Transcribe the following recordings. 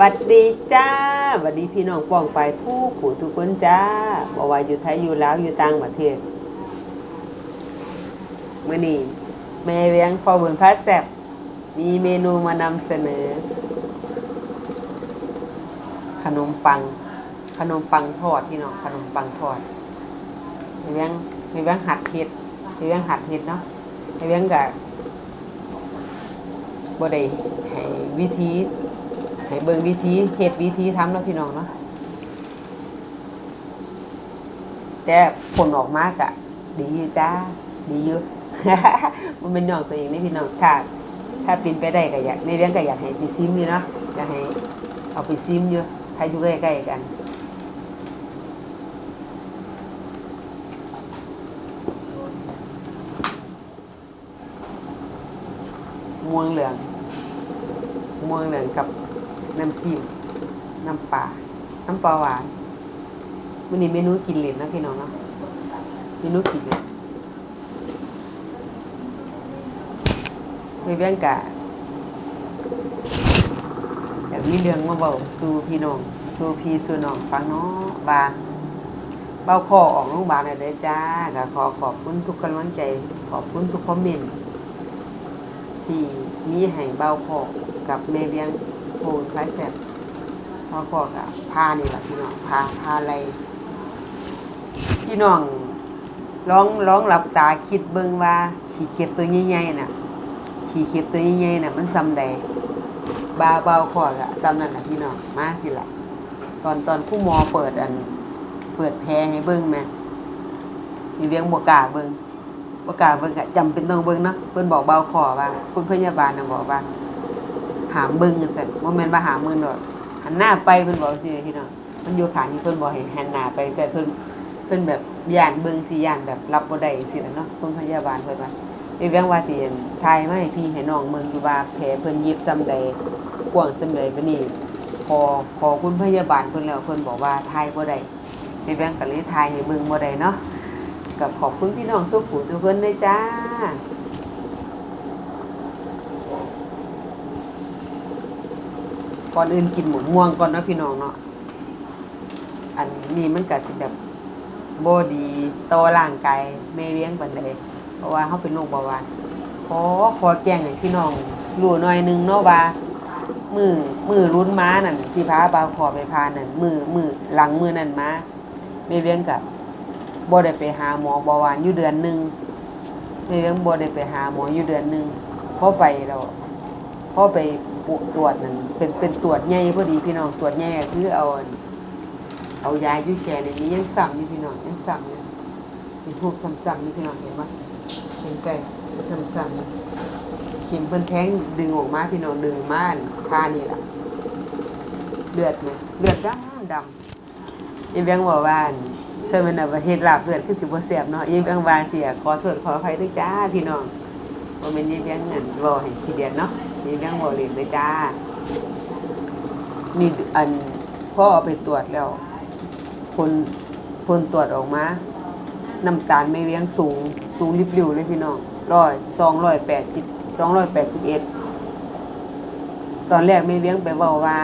วัดดีจ้าหวัดดีพี่น้องป้องไปทุกผู้ทุกคนจ้าบอกว่าอยู่ไทยอยู่แลาวอยู่ต่างประเทศมื่อนี้แม่เวียงพอบุญพระแซบมีเมนูมานำเสนอ ขนมปัง ขนมปังทอดพี่น้องขนมปังทอดแม่เวียงแม่เวียงหัดเห็ดแม่เวียงหัดเห็ดเนาะแม่เวียงกับบ่ได้ให้วิธี ให้เบิ่งวิธีเฮ็ดวิธีทำเนาะพี่น้องเนาะแต่ผลออกมากอะดีอยู่จ้า ดีอยู่ มันเป็นน้องตัวเองนี่พี่น้องถ้าถ้าเป็นไปได้ก็อยากในเรื่องก็อยากให้ไปซิมอยู่เนาะอยากให้เอาไปซิมอยู่ถ้าอยู่ใกล้ๆกันม่วงเหลืองม่วงเหลืองกับ น้ำจิ้มน้ำปลาน้ำปลาหวานวันนี้เมนูกินเหลนนะพี่น้องเนาะเมนูกินเหลนไม่เบี้ยงกะอยากมีเรื่องมาบอกสู่พี่น้องสู่พี่สู่น้องฟังเนาะว่าเบาคอออกโรงพยาบาลอะไรจ้าก็ขอขอบคุณทุกกำลังใจ ขอบคุณทุกคอมเมนต์ที่มีให้เบาพอกับแม่เบียง พนคล้ายแสบเบาพอกับพานี่แหละพี่น้องพาพาอะไรพี่น้องร้องร้องหลับตาคิดเบิ่งว่า ขี่เข็บตัวใหญ่ๆน่ะ ขี่เข็บตัวใหญ่ๆน่ะ มันซ้ำใดบาเบาพอกะซ้ำนั่นน่ะพี่น้องมาสิละตอนตอนผู้หมอเปิดอัน เปิดแพให้เบิ่งแม่มีเลี้ยงบวกาเบิ่งประกาเบิ่งอะจำเป็นต้องเบิ่งเนาะเพิ่นบอกเบาขอว่า คุณพยาบาลน่ะบอกว่า หามเบิ่งจังซั่นบ่แม่นว่าหามมือดอกหันหน้าไปเพิ่นบอกสิพี่น้องมันอยู่ข้างนี้เพิ่นบอกให้หันหน้าไปแต่เพิ่นเพิ่นแบบย่านเบิ่งสิย่านแบบรับบ่ได้จังซี่ล่ะเนาะคุณพยาบาลเพิ่นว่าไปแวงว่าสิอั่นทายมาให้พี่ให้น้องเบิ่งอยู่ว่าแผลเพิ่นเย็บซ้ำใดกว้างซ้ำใดบัดนี้พอพอคุณพยาบาลเพิ่นแล้วเพิ่นบอกว่าทายบ่ได้ไปแวงก็เลยทายให้เบิ่งบ่ได้เนาะกับขอบคุณพี่น้องทุกผู้ทุกคนเลยจ้า ก่อนอื่นกินหมูม่วงก่อนนะพี่น้องเนาะอันนี้มันกัดสิแบบโบดีต่อร่างกายไม่เลี้ยงปันใดเพราะว่าเขาเป็นโรคเบาหวานขอขอแกงให้พี่น้องรู้หน่อยหนึงเนาะว่ามือมือรุ้นม้านั่นที่พาบาขอไปพานั่นมือมือหลังมือนั่นมาไม่เลี้ยงกับบ่ได้ไปหาหมอเบาหวานอยู่เดือนหนึ่งในเรื่องบ่ได้ไปหาหมออยู่เดือนหนึ่งพอไปเรา พ่อไปปุตรวจนั่นเป็นเป็นตรวจใหญ่พอดีพี่น้องตรวจใหญ่ก็คือเอา เอายายู่แช่ในนี้ยังซ้ำอยู่พี่น้องยังซ้ำอยู่เป็นทูบซ้ำๆอยู่พี่น้องเห็นปะเห็นไก่ซ้ำๆอยู่เข็มเพิ่นแทงดึงออกมาพี่น้องดึงม่าอันพานี่ล่ะเลือดไหมเลือดดำดำอีเบียงบอกว่าอั่นเคยมันแบบเฮ็ดลาบเลือดคือสิบ่แซ่บเนาะอีเบียงวาเสิขอโทษขออภัยด้วยจ้าพี่น้องบ่แม่นอีเบียงนั่นเว้าให้ขี้เดียนเนาะ อีเบียงบ่เล่นเลจ้า นี่อันพ่อเอาไปตรวจแล้วผลผลตรวจออกมา น้ำตาลไม่เวียงสูง สูงริบหริวเลยพี่น้องร้อยสองร้อยแปดสิบสองร้อยแปดสิบเอ็ดตอนแรกไม่เวียงไปเว้าว่า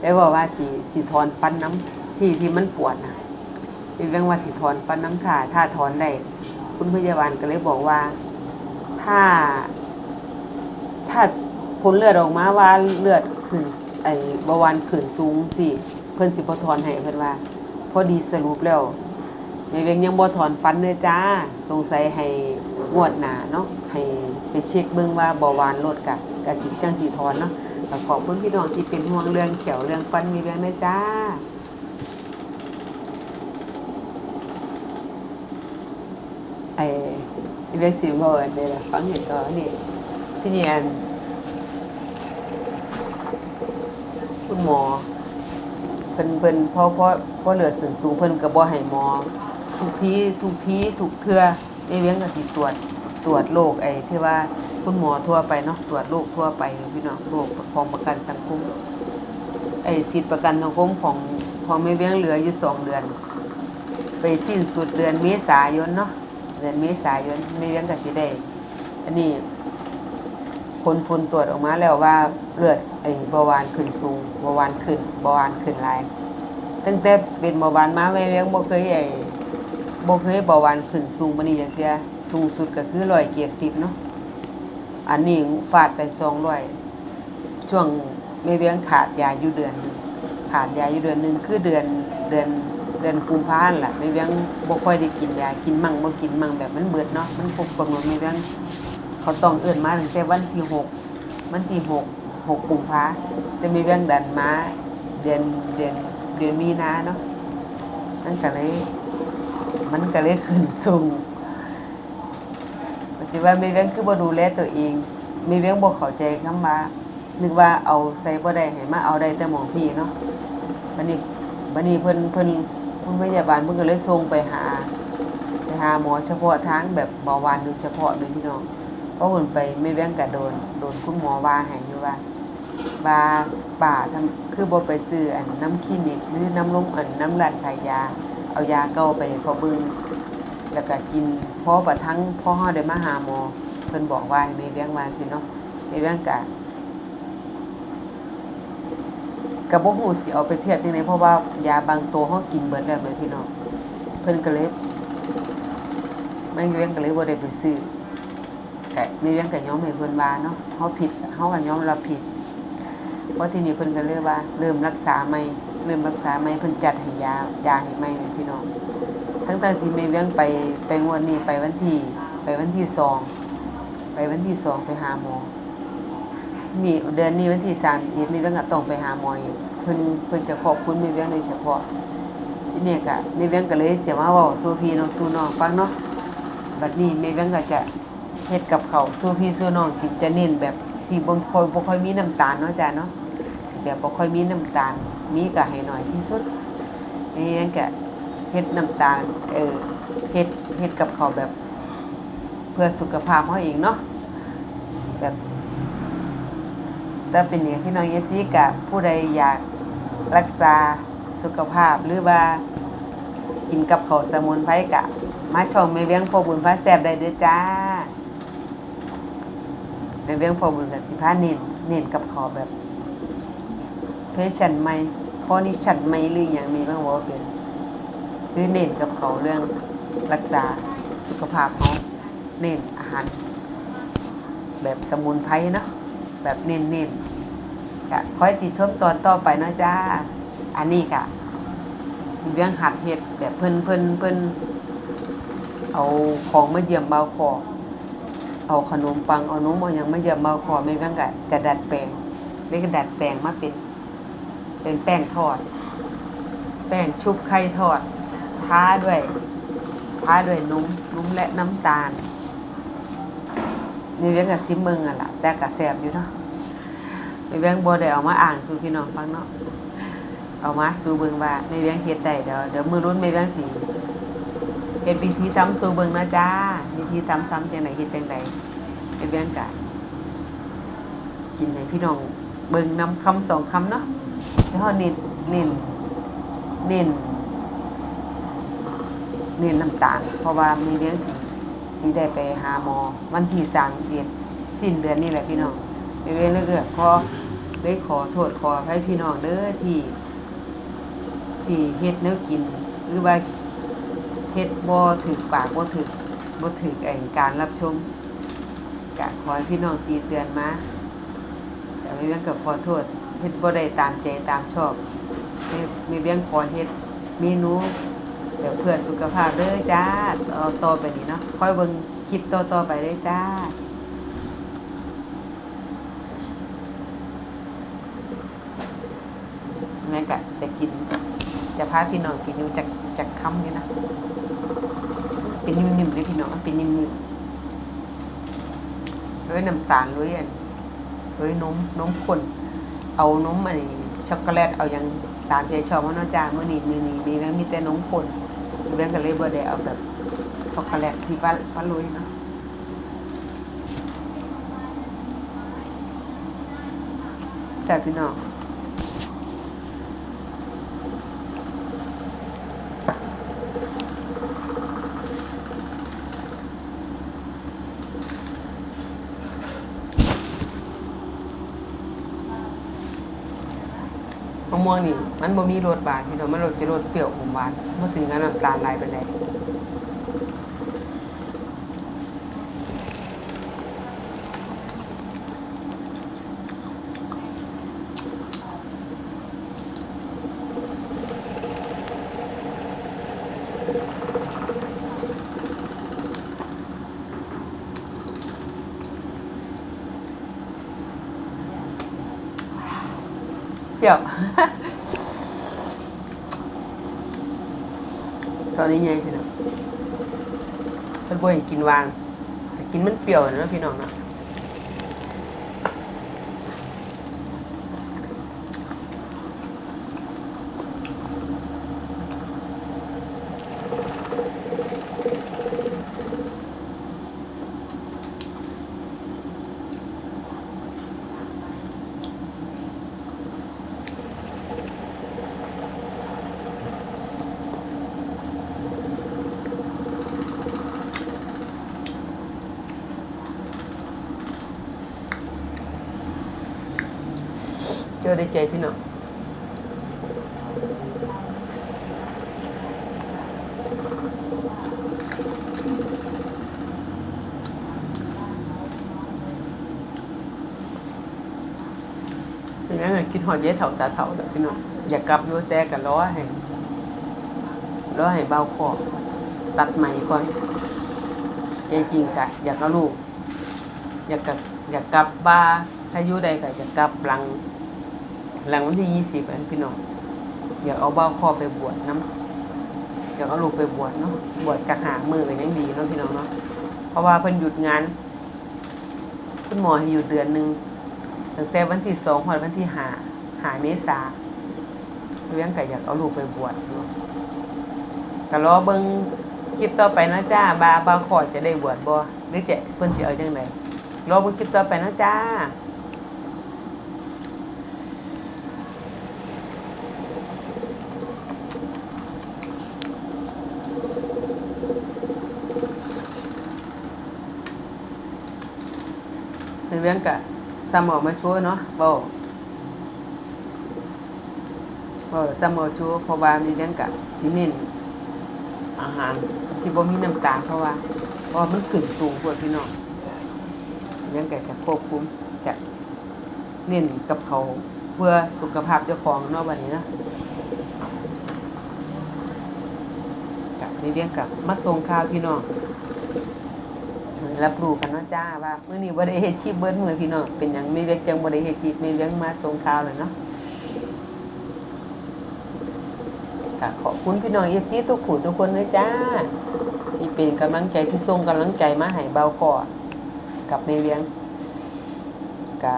ได้บอกว่าสีสีถอนฟันน้ำสีที่มันปวดนะเป็นเรื่องว่าสีถอนฟันน้ำขาถ้าถอนได้คุณพยาบาลก็เลยบอกว่า ถ้า ถ้าผลเลือดออกมาว่าเลือดขึ้นไอ้เบาหวานขึ้นสูงสิเพิ่นสิบ่ถอนให้เพิ่นว่า พอดีสรุปแล้วแม่เวงยังบ่ถอนฟันเลยจ้า สงสัยให้งวดหน้าเนาะให้ไปเช็คเบิ่งว่าเบาหวานลดกะกะสิจังสิถอนเนาะก็ขอบคุณพี่น้องที่เป็นห่วงเรื่องเขียวเรื่องฟันมีเรื่องนะจ้าไอ้เรื่องสิบวันเดี๋ยฟังเห็นก็นี่ ที่เนี่อันคุณหมอ เพิ่นเพิ่นเพราะเพราะเพราะเลือดขึ้นสูงเพิ่นก็บ่ให้หมอ ทุกทีทุกทีทุกเทื่อไม่เว้นก็สิตรวจตรวจโรคไอ้ที่ว่าคุณหมอทั่วไปเนาะตรวจโรคทั่วไปพี่น้องโรคของประกันสังคมไอ้สิทธิประกันสังคมของของไม่เว้นเหลืออยู่สองเดือน ไปสิ้นสุดเดือนเมษายนเนาะเดือนเมษายนไม่เว้นก็สิได้อันนี้ ผลผลตรวจออกมาแล้วว่าเลือดไอ้เบาหวานขึ้นสูงเบาหวานขึ้นเบาหวานขึ้นหลายตั้งแต่เป็นเบาหวานมาแม่เลี้ยงบ่เคยไอ้บ่เคยเบาหวานขึ้นสูงปานนี้จังซี่สูงสุดก็คือ100เกียรติเนาะอันนี้ฟาดไป200ช่วงแม่เลี้ยงขาดยาอยู่เดือนหนึงขาดยาอยู่เดือนหนึงคือเดือนเดือนเดือนกุมภาพันธ์ล่ะแม่เลี้ยงบ่ค่อยได้กินยากินมั่งบ่กินมั่งแบบมันเบิดเนาะมันครบกำหนดแม่เลี้ยง เขาต้องเอื้อนมาตั้งแต่วันที่หกวันที่หกหกกุมภาจะมีเรื่องดันมาเดือนเดือนเดือนมีนาเนาะมันก็เลยมันก็เลยขึ้นสูงมันสิว่ามีเรื่องคือบ่ดูแลตัวเอง มีเรื่องบ่เข้าใจคำว่านึกว่าเอาใส่บ่ได้ให้มาเอาได้แต่หมองพี่เนาะบัดนี้บัดนี้เพิ่นเพิ่นเพิ่นพยาบาลเพิ่นก็เลยส่งไปหา ไปหาหมอเฉพาะทางแบบเบาหวานโดยเฉพาะเลยพี่น้อง พราะหุ่นไปไม่แบ่งกะโดนโดนคุณหมอว่าให้อยู่ว่าว่าป่าทำคือบ่ไปซื้ออันน้ำคลินิกหรือน้ำลมอันน้ำร้านขายยา เอายาเก่าไปให้าบิ่งแล้วก็กินพอประทั้งพ่อเฮาได้มาหาหมอเพิ่นบอกว่าไม่แบ่งว่าสิเนาะไม่แบ่งกะก็บ่ฮู้สิเอาไปเทียบจังไดเพราะว่ายาบางตัวเฮากินเบิดแล้วแม่พี่น้องเพิ่นก็เลยมันแบ่งก็เลยบ่ได้ไปซื้อ ก็มีเรื่องกับย้อมให้เพิ่นว่าเนาะเฮาผิดเฮาก็ยอมเรับผิดเพราะที่นี้เพิ่นก็เลยว่าเริ่มรักษาใหม่เริ่มรักษาใหม่เพิ่นจัดให้ยายาให้ใหม่พี่น้อง ทั้งๆที่แม่เวียงไปไปงวดนี้ไปวันที่ไปวันที่สองไปวันที่สองไปหาหมอมีเดือนนี้วันที่สามอีกม่เวียงก็ต้องไปหาหมออีกเพิ่นเพิ่นจะขอบคุณม่เวียงโดยเฉพาะทีนี้ก็แม่เวียงก็เลยจะมาว้าสู่พี่น้องสู่น้องฟังเนาะบัดนี้ม่เวียงก็จะ เฮ็ดกับเขาสู้พี่สู้น้องกินจะเน้นแบบที่บ่ค่อยบ่ค่อยมีน้ำตาลเนาะจ้ะเนาะแบบบ่ค่อยมีน้ำตาลมีก็ให้หน้อยที่สุดไม่งั้นก็เฮ็ดน้ำตาลเออเฮ็ดเฮ็ดกับเขาแบบ เพื่อสุขภาพเฮาเองเนาะแบบถ้าเป็นอย่างที่น้อง FC กับผู้ใดอยากรักษาสุขภาพหรือว่ากินกับเขาสมุนไพรกะ มาชมแม่เวียงพบุญพระแซ่บได้เด้อจ้า แม่เวียงพอบุญกับสิพาเน้นเน้นกับขาวแบบ เพชันไหม่พอนี่ฉันไหม่หรืออย่างมีบ้างบ่เป็นคือเน้นกับเขาเรื่องรักษาสุขภาพเขาเน้นอาหาร แบบสมุนไพรเนาะแบบเน้นเน้นกะคอยติดชมตอนต่อไปเนาะจ้า อันนี้กะเรื่องหัดเห็ดแบบเพิ่นเพิ่นเพิ่นเอาของมาเยี่ยมเบาคอ เอาขนมปังเอานมเอายังมาเยี่ยมาคอไม่เรื่องก็จะดัดแปลงเรียกดัดแปลงมาเป็น เป็นแป้งทอด แป้งชุบไข่ทอดท้าด้วยท้าด้วยนมนมและน้ำตาลนี่เวียงกับซิมเมืองอะล่ะแต่กะแสบอยู่เนาะนี่เวียงบ่ได้เอามาอ่างสู่พี่น้องฟังเนาะเอามาสู่เบิงว่าไม่เวียงเฮ็ดได้เดี๋ยวเดี๋ยวมือรุ่นไม่เวียงสิ เฮ็ดวิธีทำสู่เบิงนะจ้าวิธีทำทำจังไหนเฮ็ดจังใดไม่เวียงกะกินให้พี่น้องเบิงนำคำสองคำเนาะแล้วเน้นเน้นเน้นเน้นน้ำตาลเพราะว่ามีเวียงสิสิได้ไปหาหมอวันที่3เดือนสิ้นเดือนนี้แหละพี่น้องไม่เวียงเลยเกิดพอได้ขอโทษขอให้พี่น้องเด้อที่ ที่เฮ็ดแนวกินหรือว่า เฮ็ดบ่ถือปากบ่ถือบ่ถือไอ้การรับชมกะขอให้พี่น้องตีเตือนมาแต่ไม่เบี้ยงก็ขอโทษเฮ็ดบ่ได้ตามใจตามชอบไม่ไม่เบี้ยงขอเฮ็ดเมนูแบบเพื่อสุขภาพเด้อจ้าต่อต่อไปนี้เนาะค่อยเบิ่งคลิปต่อๆไปเด้อจ้าแม่กะจะกิน จะพาพี่น้องกินอยู่จากจากคำนี่นะ เป็นนิ่มๆเลยพี่น้องเป็นนิ่มๆด้วยน้ำตาลด้วยอันด้วยนมนมข้นเอานมอันนี้ช็อกโกแลตเอาอย่างตามใจชอบเพราน้องจ้าเมื่อนี้มีนี่มีแม่มีแต่นมข้นแม่งก็เลยบ่ได้เอาแบบช็อกโกแลตที่ว่าว่าลุยเนาะแต่บพี่น้อง ม่วงนี่ มันบ่มีรสบานพี่น้องมันรสจะรสเปรี้ยวอมหวานบ่ถึงกับน้ำตาลลายไปานใดเปรี้ยว ตอนนี้ไงพี่น้องเพิ่นบ่ให้กินหวาน กินมันเปรี้ยวนะพี่น้องเนาะ เจอได้ใจพี่น้องเป็นยังไงคิดหอดเย้เถ่าตาเถ่าเด้อพี่น้องอยากกลับอยู่แต่กันล้อให้ล้อให้เบาคอตัดใหม่ก่อนใจจริงกะอยากเอาลูก อยากกลับอยากกลับบ้านถ้าอยู่ใดก็อยากกลับหลัง หลังวันที่ยี่สิบอันพี่น้องอยากเอาเบ้าคอไปบวชน้ำอยากเอาลูกไปบวชเนาะบวชจากหามือกันยังดีเนาะพี่น้องเนาะเพราะว่าเพิ่นหยุดงานคุณหมอให้หยุดเดือนหนึ่งตั้งแต่วันที่สองพอวันที่หาหาเมษาเลี้ยงก็อยากเอาลูกไปบวชเนาะก็รอเบิ่งคลิปต่อไปนะจ้าบาบาขอจะได้บวชบ่หรือจะเพิ่นสิเอาจังไดรอเบิ่งคลิปต่อไปนะจ้า เป็นเรื่องกะซ้ำออกมาช่วยเนาะเบาเบาซ้ำออกช่วยเพราะว่ามีเรื่องกะที่เน้นอาหารที่บ่มีน้ำตาลเพราะว่าเพราะว่ามันขึ้นสูงกว่าพี่น้องเรื่องกะจะควบคุมจะเน้นกับเขาวเพื่อสุขภาพเจ้าของเนาะวันนี้เนาะกับในเรื่องกับมาส่งข่าวพี่น้อง รับรู้กันเนาะจ้าว่าเมื้อนี้บ่ได้เฮดชีพเบิดมื้อพี่น้องเป็นหยังไม่เวียกจังบ่ได้เฮดชีพไม่เวียงมาส่งข่าวเลยเนาะก็ขอบคุณพี่น้อง FC ทุกผู้ทุกคนเลยจ้า ที่เป็นกำลังใจที่ส่งกำลังใจมาให้เบาคอกับแม่เวียงก็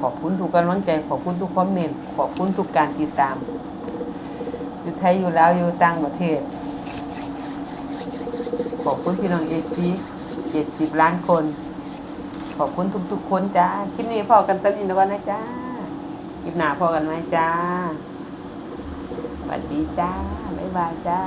ขอบคุณทุกกำลังใจขอบคุณทุกคอมเมนต์ขอบคุณทุกการติดตาม อยู่ไทยอยู่แลาวอยู่ต่างประเทศขอบคุณพี่น้อง FC เจ็ดสิบล้านคน ขอบคุณทุกๆคนจ้า คลิปนี้พอกันตั้งอินวันนะจ้า คลิปหน้าพอกันไหมจ้าสวัสดีจ้า บ๊ายบายจ้า